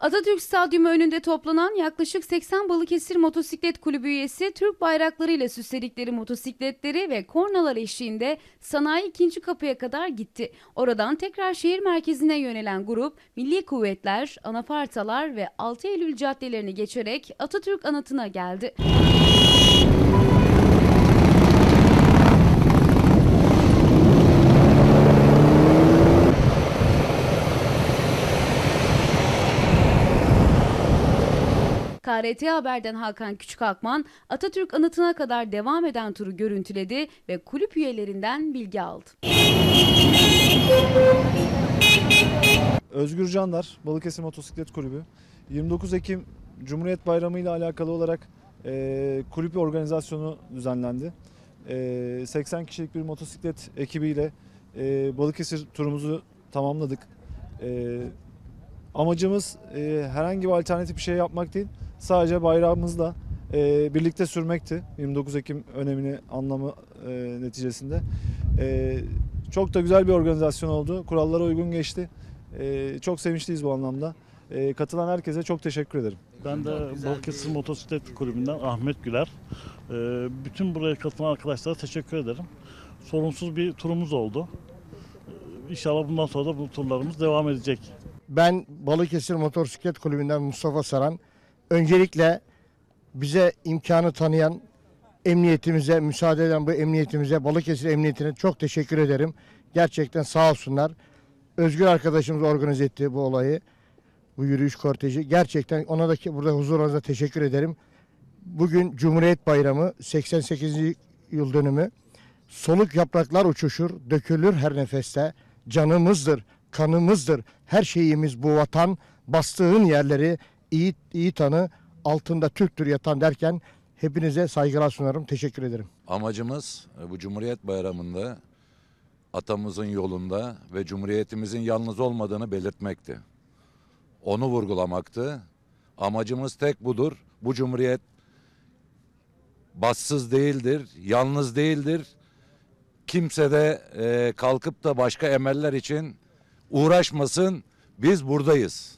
Atatürk Stadyumu önünde toplanan yaklaşık 80 Balıkesir Motosiklet Kulübü üyesi Türk bayraklarıyla süsledikleri motosikletleri ve kornalar eşliğinde sanayi ikinci kapıya kadar gitti. Oradan tekrar şehir merkezine yönelen grup Milli Kuvvetler, Anafartalar ve 6 Eylül caddelerini geçerek Atatürk anıtına geldi. KRT Haber'den Hakan Küçükakman Atatürk anıtına kadar devam eden turu görüntüledi ve kulüp üyelerinden bilgi aldı. Özgür Candar, Balıkesir Motosiklet Kulübü. 29 Ekim Cumhuriyet Bayramı ile alakalı olarak e, kulüp organizasyonu düzenlendi. E, 80 kişilik bir motosiklet ekibiyle e, Balıkesir turumuzu tamamladık. E, amacımız e, herhangi bir alternatif bir şey yapmak değil, sadece bayrağımızla e, birlikte sürmekti. 29 Ekim önemini anlamı e, neticesinde. E, çok da güzel bir organizasyon oldu. Kurallara uygun geçti. Ee, çok sevinçliyiz bu anlamda. Ee, katılan herkese çok teşekkür ederim. Ben de Balıkesir Motosiklet Kulübü'nden Ahmet Güler. Ee, bütün buraya katılan arkadaşlara teşekkür ederim. Sorunsuz bir turumuz oldu. Ee, İnşallah bundan sonra da bu turlarımız devam edecek. Ben Balıkesir Motosiklet Kulübü'nden Mustafa Saran. Öncelikle bize imkanı tanıyan emniyetimize, müsaade eden bu emniyetimize, Balıkesir Emniyetine çok teşekkür ederim. Gerçekten sağ olsunlar. Özgür arkadaşımız organize etti bu olayı. Bu yürüyüş korteji. Gerçekten ona da ki burada huzurunuzda teşekkür ederim. Bugün Cumhuriyet Bayramı 88. yıl dönümü. Soluk yapraklar uçuşur, dökülür her nefeste. Canımızdır, kanımızdır. Her şeyimiz bu vatan. Bastığın yerleri iyi, iyi tanı, altında Türktür yatan derken hepinize saygılar sunarım. Teşekkür ederim. Amacımız e, bu Cumhuriyet Bayramı'nda atamızın yolunda ve Cumhuriyetimizin yalnız olmadığını belirtmekti. Onu vurgulamaktı. Amacımız tek budur. Bu Cumhuriyet bassız değildir, yalnız değildir. Kimse de e, kalkıp da başka emeller için uğraşmasın. Biz buradayız.